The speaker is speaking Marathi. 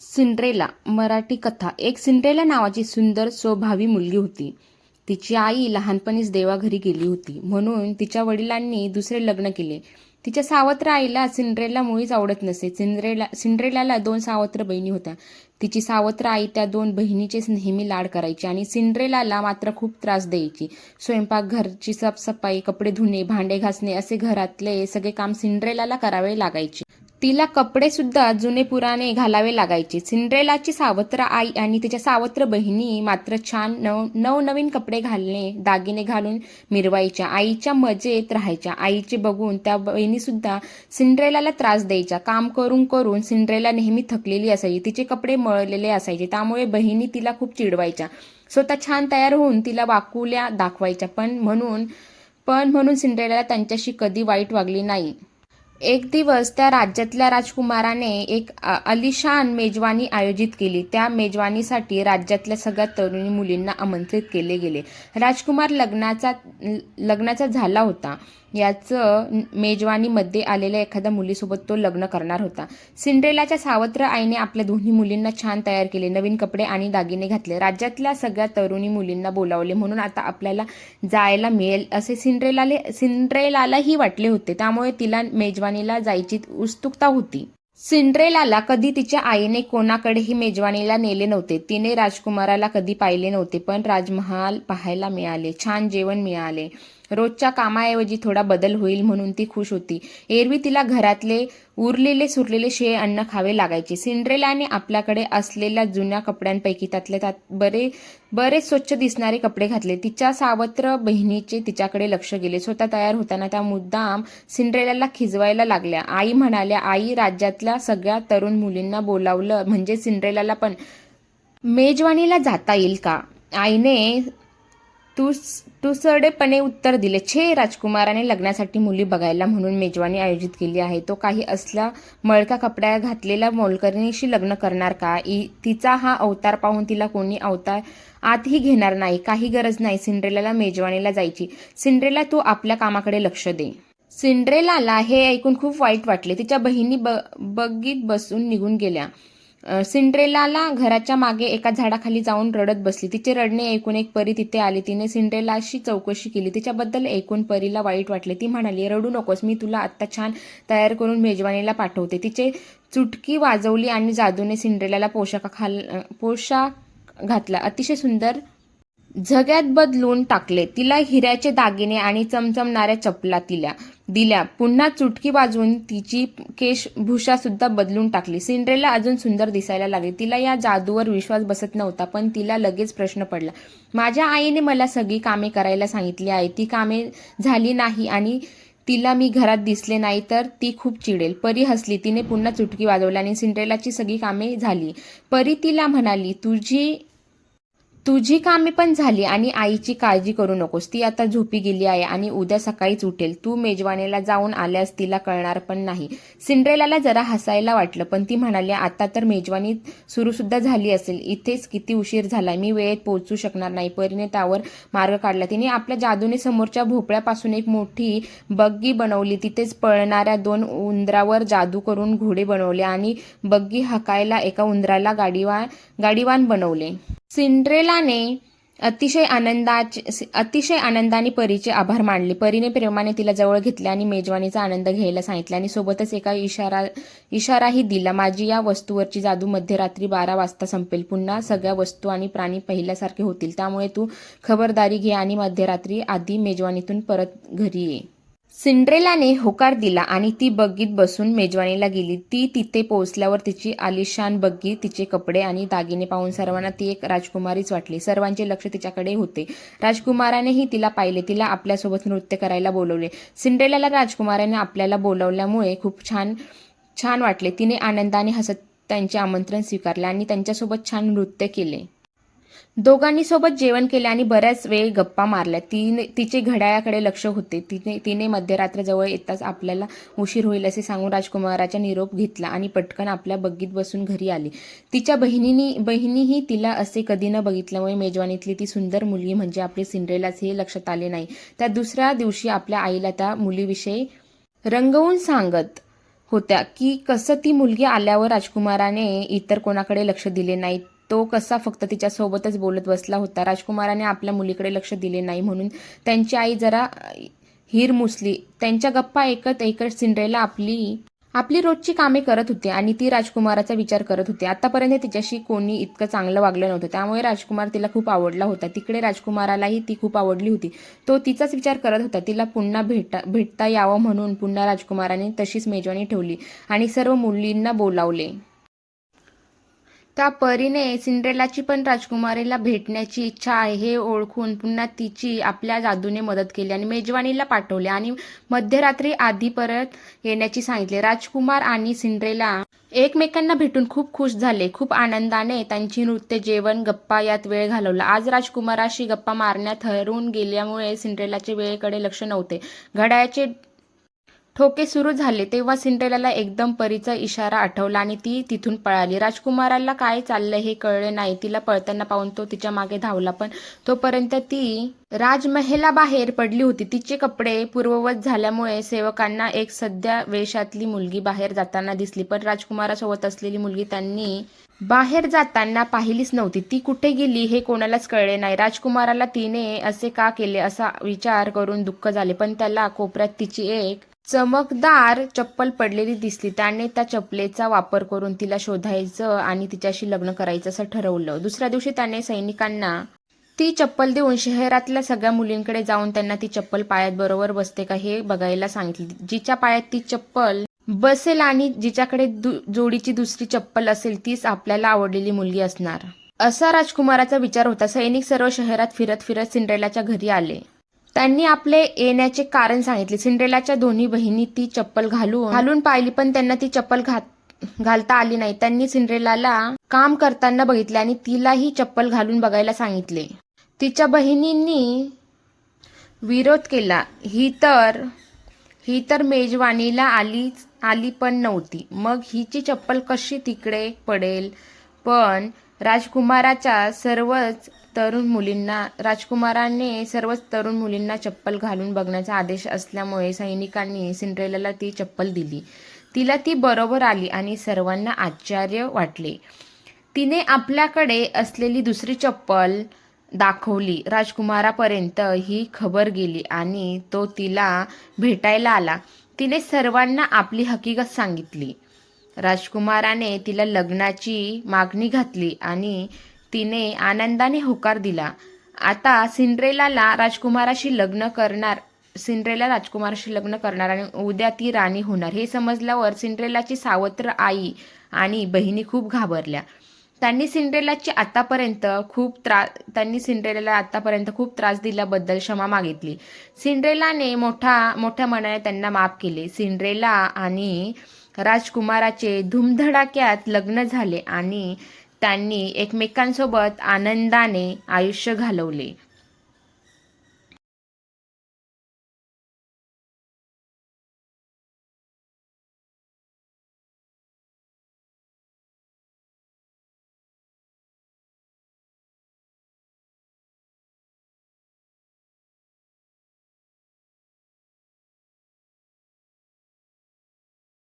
सिंड्रेला मराठी कथा. एक सिंड्रेला नावाची सुंदर स्वभावी मुलगी होती. तिची आई लहानपणीच देवाघरी गेली होती. म्हणून तिच्या वडिलांनी दुसरे लग्न केले. तिच्या सावत्र आईला सिंड्रेला मुळीच आवडत नसे. सिंड्रेला सिंड्रेलाला दोन सावत्र बहिणी होत्या. तिची सावत्र आई त्या दोन बहिणीचेच नेहमी लाड करायची आणि सिंड्रेलाला मात्र खूप त्रास द्यायची. स्वयंपाक घरची साफसफाई कपडे धुणे भांडे घासणे असे घरातले सगळे काम सिंड्रेलाला करावे लागायचे. तिला कपडेसुद्धा जुने पुराणे घालावे लागायचे. सिंड्रेलाची सावत्र आई आणि तिच्या सावत्र बहिणी मात्र छान नव नवनवीन कपडे घालणे दागिने घालून मिरवायच्या आईच्या मजेत राहायच्या. आईचे बघून त्या बहिणीसुद्धा सिंड्रेलाला त्रास द्यायच्या. काम करून करून सिंड्रेला नेहमी थकलेली असायची. तिचे कपडे मळलेले असायचे. त्यामुळे बहिणी तिला खूप चिडवायच्या. स्वतः छान तयार होऊन तिला वाकुल्या दाखवायच्या. पण म्हणून पण म्हणून सिंड्रेला त्यांच्याशी कधी वाईट वागली नाही. एक दिवस त्या राज्यातल्या राजकुमाराने एक अलिशान मेजवानी आयोजित केली. त्या मेजवानीसाठी राज्यातल्या सगळ्या तरुणी मुलींना आमंत्रित केले गेले. राजकुमार लग्नाचा लग्नाचा झाला होता. याचं मेजवानीमध्ये आलेल्या एखाद्या मुलीसोबत तो लग्न करणार होता. सिंड्रेलाच्या सावत्र आईने आपल्या दोन्ही मुलींना छान तयार केले. नवीन कपडे आणि दागिने घातले. राज्यातल्या सगळ्या तरुणी मुलींना बोलावले. म्हणून आता आपल्याला जायला मिळेल असे सिंड्रेलाले सिंड्रेलालाही वाटले होते. त्यामुळे तिला मेजवानीला जायची उत्सुकता होती. सिंड्रेलाला कधी तिच्या आईने कोणाकडेही मेजवानीला नेले नव्हते. तिने राजकुमाराला कधी पाहिले नव्हते. पण राजमहाल पाहायला मिळाले. छान जेवण मिळाले. रोजच्या कामाऐवजी थोडा बदल होईल म्हणून ती खुश होती. एरवी तिला घरातले उरलेले सुरलेले शे अन्न खावे लागायचे. सिंड्रेलाने आपल्याकडे असलेल्या जुन्या कपड्यांपैकी त्यातले त्यात बरे बरेच स्वच्छ दिसणारे कपडे घातले. तिच्या सावत्र बहिणीचे तिच्याकडे लक्ष गेले. स्वतः तयार होताना त्या मुद्दाम सिंड्रेलाला खिजवायला लागल्या. आई म्हणाल्या आई राज्यातल्या सगळ्या तरुण मुलींना बोलावलं म्हणजे सिंड्रेलाला पण मेजवानीला जाता येईल का? आईने तुस तुसडेपणे उत्तर दिले. छे राजकुमाराने लग्नासाठी मुली बघायला म्हणून मेजवानी आयोजित केली आहे. तो काही असला मळका कपड्या घातलेल्या मोलकरणीशी लग्न करणार का? इ- तिचा हा अवतार पाहून तिला कोणी अवतार आतही घेणार नाही. काही गरज नाही सिंड्रेलाला मेजवानीला जायची. सिंड्रेला तू आपल्या कामाकडे लक्ष दे. सिंड्रेलाला हे ऐकून खूप वाईट वाटले. तिच्या बहिणी ब बग्गीत बसून निघून गेल्या. सिंड्रेलाला घराच्या मागे एका झाडाखाली जाऊन रडत बसली. तिचे रडणे ऐकून एक परी तिथे आली. तिने सिंड्रेलाशी चौकशी केली. तिच्याबद्दल ऐकून परीला वाईट वाटले. ती म्हणाली रडू नकोस मी तुला आत्ता छान तयार करून मेजवानीला पाठवते. तिचे चुटकी वाजवली आणि जादूने सिंड्रेलाला पोशाखाखाल खाल पोशाख घातला. अतिशय सुंदर झग्यात बदलून टाकले. तिला हिऱ्याचे दागिने आणि चमचमणाऱ्या चपला तिला दिल्या. पुन्हा चुटकी वाजवून तिची केशभूषा सुद्धा बदलून टाकली. सिंड्रेला अजून सुंदर दिसायला लागली. तिला या जादूवर विश्वास बसत नव्हता पण तिला लगेच प्रश्न पडला. माझ्या आईने मला सगळी कामे करायला सांगितली आहे ती कामे झाली नाही आणि तिला मी घरात दिसले नाही तर ती खूप चिडेल. परी हसली. तिने पुन्हा चुटकी वाजवली आणि सिंड्रेलाची सगळी कामे झाली. परी तिला म्हणाली तुझी तुझी कामे पण झाली आणि आईची काळजी करू नकोस. ती आता झोपी गेली आहे आणि उद्या सकाळीच उठेल. तू मेजवानीला जाऊन आल्यास तिला कळणार पण नाही. सिंड्रेलाला जरा हसायला वाटलं पण ती म्हणाली आता तर मेजवानी सुरूसुद्धा झाली असेल. इथेच किती उशीर झाला मी वेळेत पोहोचू शकणार नाही. परीने त्यावर मार्ग काढला. तिने आपल्या जादूने समोरच्या भोपळ्यापासून एक मोठी बग्गी बनवली. तिथेच पळणाऱ्या दोन उंदरावर जादू करून घोडे बनवले आणि बग्गी हकायला एका उंदराला गाडीवान गाडीवान बनवले. सिंड्रेलाने अतिशय आनंदाचे अतिशय आनंदाने परीचे आभार मानले. परीने प्रेमाने तिला जवळ घेतले आणि मेजवानीचा आनंद घ्यायला सांगितले आणि सोबतच एका इशारा इशाराही दिला. माझी या वस्तूवरची जादू मध्यरात्री बारा वाजता संपेल. पुन्हा सगळ्या वस्तू आणि प्राणी पहिल्यासारखे होतील. त्यामुळे तू खबरदारी घे आणि मध्यरात्री आधी मेजवानीतून परत घरी ये. सिंड्रेलाने होकार दिला आणि ती बग्गीत बसून मेजवानीला गेली. ती तिथे पोहोचल्यावर तिची आलिशान बग्गी तिचे कपडे आणि दागिने पाहून सर्वांना ती एक राजकुमारीच वाटली. सर्वांचे लक्ष तिच्याकडे होते. राजकुमारानेही तिला पाहिले. तिला आपल्यासोबत नृत्य करायला बोलवले. सिंड्रेलाला राजकुमाराने आपल्याला बोलवल्यामुळे खूप छान छान वाटले. तिने आनंदाने हसत त्यांचे आमंत्रण स्वीकारले आणि त्यांच्यासोबत छान नृत्य केले. दोघांनी सोबत जेवण केले आणि बऱ्याच वेळ गप्पा मारल्या. तिने तिचे घड्याळाकडे लक्ष होते. तिने तिने मध्यरात्र जवळ येताच आपल्याला उशीर होईल असे सांगून राजकुमाराचा निरोप घेतला आणि पटकन आपल्या बग्गीत बसून घरी आली. तिच्या बहिणीनी बहिणीही तिला असे कधी न बघितल्यामुळे मेजवानीतली ती सुंदर मुलगी म्हणजे आपली सिंड्रेलाच हे लक्षात आले नाही. त्या दुसऱ्या दिवशी आपल्या आईला त्या मुलीविषयी रंगवून सांगत होत्या की कसं ती मुलगी आल्यावर राजकुमाराने इतर कोणाकडे लक्ष दिले नाही तो कसा फक्त तिच्यासोबतच बोलत बसला होता? राजकुमाराने आपल्या मुलीकडे लक्ष दिले नाही म्हणून त्यांची आई जरा हिर मुसली. त्यांच्या गप्पा ऐकत ऐकत सिंड्रेला आपली आपली रोजची कामे करत होती आणि ती राजकुमाराचा विचार करत होती. आतापर्यंत तिच्याशी कोणी इतकं चांगलं वागलं नव्हतं. त्यामुळे राजकुमार तिला खूप आवडला होता. तिकडे राजकुमारालाही ती खूप आवडली होती. तो तिचाच विचार करत होता. तिला पुन्हा भेटा भेटता यावं म्हणून पुन्हा राजकुमाराने तशीच मेजवानी ठेवली आणि सर्व मुलींना बोलावले. त्या परीने सिंड्रेलाची पण राजकुमारीला भेटण्याची इच्छा आहे हे ओळखून पुन्हा तिची आपल्या जादूने मदत केली आणि मेजवानीला पाठवले आणि मध्यरात्री आधी परत येण्याची सांगितले. राजकुमार आणि सिंड्रेला एकमेकांना भेटून खूप खुश झाले. खूप आनंदाने त्यांची नृत्य जेवण गप्पा यात वेळ घालवला. आज राजकुमाराशी गप्पा मारण्यात हरवून गेल्यामुळे सिंड्रेलाचे वेळेकडे लक्ष नव्हते. घड्याळाचे ठोके सुरू झाले तेव्हा सिंड्रेलाला एकदम परीचा इशारा आठवला आणि ती तिथून पळाली. राजकुमाराला काय चाललं हे कळले नाही. तिला पळताना पाहून तो तिच्यामागे धावला पण तोपर्यंत ती राजमहेलाबाहेर पडली होती. तिचे कपडे पूर्ववत झाल्यामुळे सेवकांना एक सध्या वेशातली मुलगी बाहेर जाताना दिसली पण राजकुमारासोबत असलेली मुलगी त्यांनी बाहेर जाताना पाहिलीच नव्हती. ती कुठे गेली हे कोणालाच कळले नाही. राजकुमाराला तिने असे का केले असा विचार करून दुःख झाले पण त्याला कोपऱ्यात तिची एक चमकदार चप्पल पडलेली दिसली. त्याने त्या चपलेचा वापर करून तिला शोधायचं आणि तिच्याशी लग्न करायचं असं ठरवलं. दुसऱ्या दिवशी त्याने सैनिकांना ती चप्पल देऊन शहरातल्या सगळ्या मुलींकडे जाऊन त्यांना ती चप्पल पायात बरोबर बसते का हे बघायला सांगितली. जिच्या पायात ती चप्पल बसेल आणि जिच्याकडे दु जोडीची दुसरी चप्पल असेल तीच आपल्याला आवडलेली मुलगी असणार. असा राजकुमाराचा विचार होता. सैनिक सर्व शहरात फिरत फिरत सिंड्रेलाच्या घरी आले. त्यांनी आपले येण्याचे कारण सांगितले. सिंड्रेलाच्या दोन्ही बहिणी ती चप्पल घालून घालून पाहिली पण त्यांना ती चप्पल घात घालता आली नाही. त्यांनी सिंड्रेलाला काम करताना बघितले आणि तिलाही चप्पल घालून बघायला सांगितले. तिच्या बहिणींनी विरोध केला. ही तर ही तर मेजवानीला आलीच आली पण नव्हती. मग हिची चप्पल कशी तिकडे पडेल? पण राजकुमाराच्या सर्वच तरुण मुलींना राजकुमाराने सर्वच तरुण मुलींना चप्पल घालून बघण्याचा आदेश असल्यामुळे सैनिकांनी सिंड्रेलाला ती चप्पल दिली. तिला ती बरोबर आली आणि सर्वांना आश्चर्य वाटले. तिने आपल्याकडे असलेली दुसरी चप्पल दाखवली. राजकुमारापर्यंत ही खबर गेली आणि तो तिला भेटायला आला. तिने सर्वांना आपली हकीकत सांगितली. राजकुमाराने तिला लग्नाची मागणी घातली आणि तिने आनंदाने होकार दिला. आता सिंड्रेलाला राजकुमाराशी लग्न करणार सिंड्रेला राजकुमाराशी लग्न करणार आणि उद्या ती राणी होणार. हे समजल्यावर सिंड्रेलाची सावत्र आई आणि बहिणी खूप घाबरल्या. त्यांनी सिंड्रेलाची आतापर्यंत खूप त्रा त्यांनी सिंड्रेलाला आतापर्यंत खूप त्रास दिल्याबद्दल क्षमा मागितली. सिंड्रेलाने मोठा मोठ्या मनाने त्यांना माफ केले. सिंड्रेला आणि राजकुमाराचे धूमधडाक्यात लग्न झाले आणि त्यांनी एकमेकांसोबत आनंदाने आयुष्य घालवले.